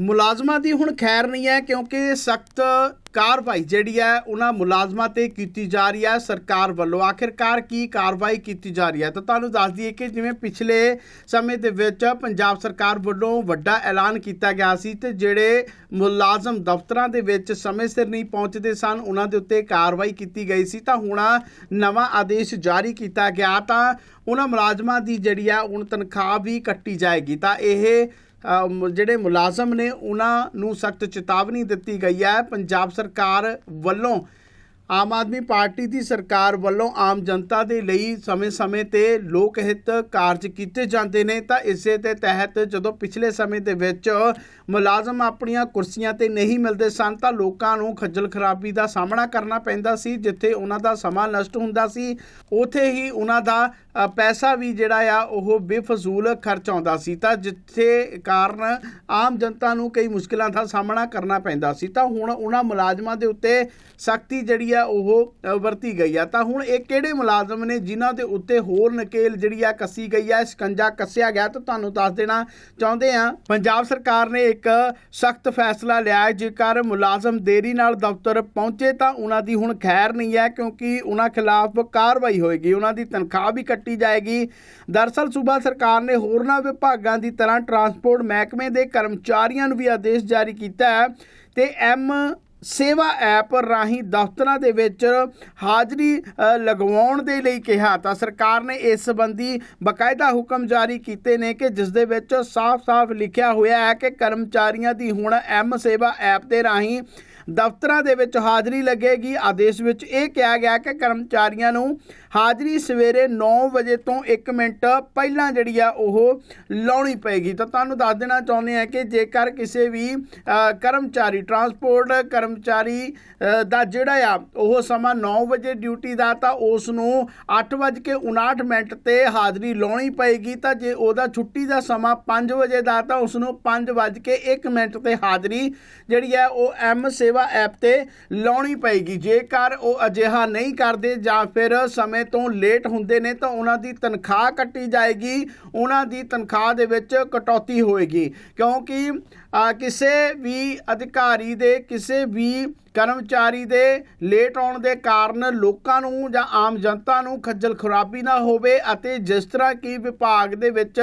ਮੁਲਾਜ਼ਮਾਂ ਦੀ ਹੁਣ ਖੈਰ ਨਹੀਂ ਹੈ ਕਿਉਂਕਿ ਸਖਤ ਕਾਰਵਾਈ ਜਿਹੜੀ ਹੈ, ਉਹਨਾਂ ਮੁਲਾਜ਼ਮਾਂ ਤੇ ਕੀਤੀ ਜਾ ਰਹੀ ਹੈ, ਸਰਕਾਰ ਵੱਲੋਂ। ਆਖਿਰਕਾਰ ਕੀ ਕਾਰਵਾਈ ਕੀਤੀ ਜਾ ਰਹੀ ਹੈ? ਤਾਂ ਤੁਹਾਨੂੰ ਦੱਸ ਦਈਏ ਕਿ ਜਿਵੇਂ ਪਿਛਲੇ ਸਮੇਂ ਦੇ ਵਿੱਚ ਪੰਜਾਬ ਸਰਕਾਰ ਵੱਲੋਂ ਵੱਡਾ ਐਲਾਨ ਕੀਤਾ ਗਿਆ ਸੀ ਤੇ ਜਿਹੜੇ ਮੁਲਾਜ਼ਮ ਦਫ਼ਤਰਾਂ ਦੇ ਵਿੱਚ ਸਮੇਂ ਸਿਰ ਨਹੀਂ ਪਹੁੰਚਦੇ ਸਨ, ਉਹਨਾਂ ਦੇ ਉੱਤੇ ਕਾਰਵਾਈ ਕੀਤੀ ਗਈ ਸੀ। ਤਾਂ ਹੁਣ ਨਵਾਂ ਆਦੇਸ਼ ਜਾਰੀ ਕੀਤਾ ਗਿਆ ਤਾਂ ਉਹਨਾਂ ਮੁਲਾਜ਼ਮਾਂ ਦੀ ਜਿਹੜੀ ਆ ਹੁਣ ਤਨਖਾਹ ਵੀ ਕੱਟੀ ਜਾਏਗੀ। ਤਾਂ ਇਹ ਜਿਹੜੇ ਮੁਲਾਜ਼ਮ ਨੇ ਉਹਨਾਂ ਨੂੰ ਸਖਤ ਚੇਤਾਵਨੀ ਦਿੱਤੀ ਗਈ ਹੈ। ਪੰਜਾਬ ਸਰਕਾਰ ਵੱਲੋਂ ਆਮ ਆਦਮੀ ਪਾਰਟੀ ਦੀ ਸਰਕਾਰ ਵੱਲੋਂ ਆਮ ਜਨਤਾ ਦੇ ਲਈ ਸਮੇਂ-ਸਮੇਂ ਤੇ ਲੋਕ ਹਿੱਤ ਕਾਰਜ ਕੀਤੇ ਜਾਂਦੇ ਨੇ, ਤਾਂ ਇਸੇ ਦੇ ਤਹਿਤ ਜਦੋਂ ਪਿਛਲੇ ਸਮੇਂ ਦੇ ਵਿੱਚ ਮੁਲਾਜ਼ਮ ਆਪਣੀਆਂ ਕੁਰਸੀਆਂ ਤੇ ਨਹੀਂ ਮਿਲਦੇ ਸਨ, ਤਾਂ ਲੋਕਾਂ ਨੂੰ ਖੱਜਲ ਖਰਾਬੀ ਦਾ ਸਾਹਮਣਾ ਕਰਨਾ ਪੈਂਦਾ ਸੀ, ਜਿੱਥੇ ਉਹਨਾਂ ਦਾ ਸਮਾਂ ਨਸ਼ਟ ਹੁੰਦਾ ਸੀ। ਉਥੇ ਹੀ ਉਹਨਾਂ ਦਾ ਪੈਸਾ ਵੀ ਜਿਹੜਾ ਆ, ਉਹ ਬੇਫਜ਼ੂਲ ਖਰਚ ਆਉਂਦਾ ਸੀ। ਤਾਂ ਜਿੱਥੇ ਕਾਰਨ ਆਮ ਜਨਤਾ ਨੂੰ ਕਈ ਮੁਸ਼ਕਲਾਂ ਦਾ ਸਾਹਮਣਾ ਕਰਨਾ ਪੈਂਦਾ ਸੀ, ਤਾਂ ਹੁਣ ਉਹਨਾਂ ਮੁਲਾਜ਼ਮਾਂ ਦੇ ਉੱਤੇ ਸਖਤੀ ਜਿਹੜੀ ਆ, ਉਹ ਵਰਤੀ ਗਈ ਆ। ਤਾਂ ਹੁਣ ਇਹ ਕਿਹੜੇ ਮੁਲਾਜ਼ਮ ਨੇ ਜਿਨ੍ਹਾਂ ਦੇ ਉੱਤੇ ਹੋਰ ਨਕੇਲ ਜਿਹੜੀ ਆ ਕੱਸੀ ਗਈ ਆ, ਸ਼ਿਕੰਜਾ ਕੱਸਿਆ ਗਿਆ ਤਾਂ ਤੁਹਾਨੂੰ ਦੱਸ ਦੇਣਾ ਚਾਹੁੰਦੇ ਆ। ਪੰਜਾਬ ਸਰਕਾਰ ਨੇ ਇੱਕ ਸਖਤ ਫੈਸਲਾ ਲਿਆ ਜੇਕਰ ਮੁਲਾਜ਼ਮ ਦੇਰੀ ਨਾਲ ਦਫ਼ਤਰ ਪਹੁੰਚੇ ਤਾਂ ਉਹਨਾਂ ਦੀ ਹੁਣ ਖੈਰ ਨਹੀਂ ਹੈ, ਕਿਉਂਕਿ ਉਹਨਾਂ ਖਿਲਾਫ ਕਾਰਵਾਈ ਹੋਏਗੀ, ਉਹਨਾਂ ਦੀ ਤਨਖਾਹ ਵੀ ਕੱਟੀ ਜਾਏਗੀ। ਦਰਸਲ ਸੂਬਾ ਸਰਕਾਰ ਨੇ ਹੋਰਨਾਂ ਵਿਭਾਗਾਂ ਦੀ ਤਰ੍ਹਾਂ ਟਰਾਂਸਪੋਰਟ ਮਹਿਕਮੇ ਦੇ ਕਰਮਚਾਰੀਆਂ ਨੂੰ ਵੀ ਆਦੇਸ਼ ਜਾਰੀ ਕੀਤਾ ਹੈ ਤੇ ਐਮ ਸੇਵਾ ਐਪ ਰਾਹੀਂ ਦਫ਼ਤਰਾਂ ਦੇ ਵਿੱਚ ਹਾਜ਼ਰੀ ਲਗਵਾਉਣ ਦੇ ਲਈ ਕਿਹਾ। ਤਾਂ ਸਰਕਾਰ ਨੇ ਇਸ ਸੰਬੰਧੀ ਬਕਾਇਦਾ ਹੁਕਮ ਜਾਰੀ ਕੀਤੇ ਨੇ ਕਿ ਜਿਸ ਦੇ ਵਿੱਚ ਸਾਫ਼-ਸਾਫ਼ ਲਿਖਿਆ ਹੋਇਆ ਹੈ ਕਿ ਕਰਮਚਾਰੀਆਂ ਦੀ ਹੁਣ ਐਮ ਸੇਵਾ ਐਪ ਦੇ ਰਾਹੀਂ ਦਫ਼ਤਰਾਂ ਦੇ ਵਿੱਚ ਹਾਜ਼ਰੀ ਲੱਗੇਗੀ। ਆਦੇਸ਼ ਵਿੱਚ ਇਹ ਕਿਹਾ ਗਿਆ ਕਿ ਕਰਮਚਾਰੀਆਂ ਨੂੰ ਹਾਜ਼ਰੀ ਸਵੇਰੇ 9 ਵਜੇ ਤੋਂ 1 ਮਿੰਟ ਪਹਿਲਾਂ ਜਿਹੜੀ ਆ ਉਹ ਲਾਉਣੀ ਪਏਗੀ। ਤਾਂ ਤੁਹਾਨੂੰ ਦੱਸ ਦੇਣਾ ਚਾਹੁੰਦੇ ਆ ਕਿ ਜੇਕਰ ਕਿਸੇ ਵੀ ਕਰਮਚਾਰੀ ਟਰਾਂਸਪੋਰਟ ਕਰਮਚਾਰੀ ਦਾ ਜਿਹੜਾ ਆ ਉਹ ਸਮਾਂ 9 ਵਜੇ ਡਿਊਟੀ ਦਾ, ਤਾਂ ਉਸ ਨੂੰ 8:59 ਮਿੰਟ ਤੇ ਹਾਜ਼ਰੀ ਲਾਉਣੀ ਪਏਗੀ। ਤਾਂ ਜੇ ਉਹਦਾ ਛੁੱਟੀ ਦਾ ਸਮਾਂ 5 ਵਜੇ ਦਾ, ਤਾਂ ਉਸ ਨੂੰ 5:01 ਮਿੰਟ ਤੇ ਹਾਜ਼ਰੀ ਜਿਹੜੀ ਹੈ ਉਹ ਐਮ ਸੇਵਾ ਐਪ ਤੇ ਲਾਉਣੀ ਪਏਗੀ। ਜੇਕਰ ਉਹ ਅਜਿਹਾ ਨਹੀਂ ਕਰਦੇ ਜਾਂ ਫਿਰ ਸਮੇਂ ਤੋਂ ਲੇਟ ਹੁੰਦੇ ਨੇ ਤਾਂ ਉਹਨਾਂ ਦੀ ਤਨਖਾਹ ਕੱਟੀ ਜਾਏਗੀ ਉਹਨਾਂ ਦੀ ਤਨਖਾਹ ਦੇ ਵਿੱਚ ਕਟੌਤੀ ਹੋਏਗੀ। ਕਿਉਂਕਿ ਅ, ਕਿਸੇ ਵੀ ਅਧਿਕਾਰੀ ਦੇ ਕਿਸੇ ਵੀ ਕਰਮਚਾਰੀ ਦੇ ਲੇਟ ਆਉਣ ਦੇ ਕਾਰਨ ਲੋਕਾਂ ਨੂੰ ਜਾਂ ਆਮ ਜਨਤਾ ਨੂੰ ਖੱਜਲ ਖੁਰਾਬੀ ਨਾ ਹੋਵੇ ਅਤੇ ਜਿਸ ਤਰ੍ਹਾਂ ਕਿ ਵਿਭਾਗ ਦੇ ਵਿੱਚ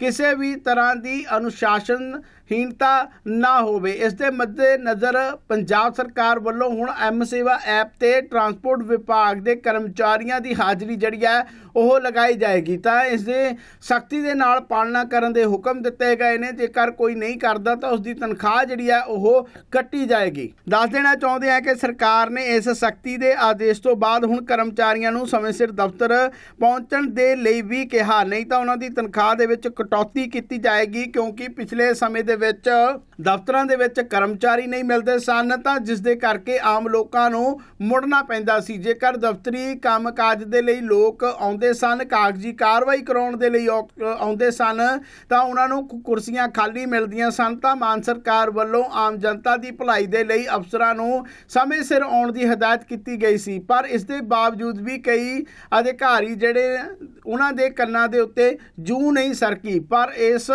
ਕਿਸੇ ਵੀ ਤਰ੍ਹਾਂ ਦੀ ਅਨੁਸ਼ਾਸਨ ਹੀਨਤਾ ਨਾ ਹੋਵੇ, ਇਸ ਦੇ ਮੱਦੇ ਨਜ਼ਰ ਪੰਜਾਬ ਸਰਕਾਰ ਵੱਲੋਂ ਹੁਣ ਐਮ ਸੇਵਾ ਐਪ ਤੇ ਟਰਾਂਸਪੋਰਟ ਵਿਭਾਗ ਦੇ ਕਰਮਚਾਰੀਆਂ ਦੀ ਹਾਜ਼ਰੀ ਜਿਹੜੀ ਹੈ ਉਹ ਲਗਾਈ ਜਾਏਗੀ। ਤਾਂ ਇਸ ਦੇ ਸਖਤੀ ਦੇ ਨਾਲ ਪਾਲਣਾ ਕਰਨ ਦੇ ਹੁਕਮ ਦਿੱਤੇ ਗਏ ਨੇ। ਜੇਕਰ ਕੋਈ ਨਹੀਂ ਕਰਦਾ ਤਾਂ ਉਸ ਦੀ ਤਨਖਾਹ ਜਿਹੜੀ ਹੈ ਉਹ ਕੱਟੀ ਜਾਏਗੀ। ਦੱਸ ਦੇਣਾ ਚਾਹੁੰਦੇ ਆ ਕਿ ਸਰਕਾਰ ਨੇ ਇਸ ਸਖਤੀ ਦੇ ਆਦੇਸ਼ ਤੋਂ ਬਾਅਦ ਹੁਣ ਕਰਮਚਾਰੀਆਂ ਨੂੰ ਸਮੇਂ ਸਿਰ ਦਫ਼ਤਰ ਪਹੁੰਚਣ ਦੇ ਲਈ ਵੀ ਕਿਹਾ। ਨਹੀਂ ਤਾਂ ਉਹਨਾਂ ਦੀ ਤਨਖਾਹ ਦੇ ਵਿੱਚ ਕਟੌਤੀ ਕੀਤੀ ਜਾਏਗੀ ਕਿਉਂਕਿ ਪਿਛਲੇ ਸਮੇਂ ਦੇ ਵਿੱਚ ਦਫ਼ਤਰਾਂ ਦੇ ਵਿੱਚ ਕਰਮਚਾਰੀ ਨਹੀਂ ਮਿਲਦੇ ਸਨ ਤਾਂ ਜਿਸ ਦੇ ਕਰਕੇ ਆਮ ਲੋਕਾਂ ਨੂੰ ਮੁੜਨਾ ਪੈਂਦਾ ਸੀ। ਜੇਕਰ ਦਫ਼ਤਰੀ ਕੰਮਕਾਜ ਦੇ ਲਈ ਲੋਕ ਆਉਂਦੇ ਸਨ, ਕਾਗਜ਼ੀ ਕਾਰਵਾਈ ਕਰਾਉਣ ਦੇ ਲਈ ਔ- ਆਉਂਦੇ ਸਨ, ਤਾਂ ਉਹਨਾਂ ਨੂੰ ਕੁਰਸੀਆਂ ਖਾਲੀ ਮਿਲਦੀਆਂ ਸਨ ਤਾਂ ਮਾਨ ਸਰਕਾਰ ਵੱਲੋਂ ਆਮ ਜਨਤਾ ਦੀ ਭਲਾਈ ਦੇ ਲਈ ਅਫਸਰਾਂ ਨੂੰ ਸਮੇਂ ਸਿਰ ਆਉਣ ਦੀ ਹਦਾਇਤ ਕੀਤੀ ਗਈ ਸੀ। ਪਰ ਇਸ ਦੇ ਬਾਵਜੂਦ ਵੀ ਕਈ ਅਧਿਕਾਰੀ ਜਿਹੜੇ ਉਹਨਾਂ ਦੇ ਕੰਨਾਂ ਦੇ ਉੱਤੇ ਜੂ ਨਹੀਂ ਸਰਕੀ। ਪਰ ਇਸ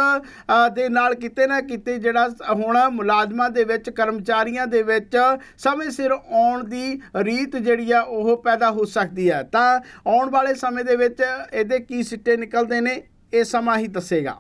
ਦੇ ਨਾਲ ਕਿਤੇ ਨਾ ਕਿਤੇ ਜਿਹੜਾ ਹੁਣ ਮੁਲਾਜ਼ਮਾਂ ਦੇ ਵਿੱਚ, ਕਰਮਚਾਰੀਆਂ ਦੇ ਵਿੱਚ ਸਮੇਂ ਸਿਰ ਆਉਣ ਦੀ ਰੀਤ ਜਿਹੜੀ ਆ, ਉਹ ਪੈਦਾ ਹੋ ਸਕਦੀ ਹੈ ਤਾਂ ਆਉਣ ਵਾਲੇ ਸਮੇਂ ਦੇ ਵਿੱਚ ਇਹਦੇ ਕੀ ਸਿੱਟੇ ਨਿਕਲਦੇ ਨੇ, ਇਹ ਸਮਾਂ ਹੀ ਦੱਸੇਗਾ।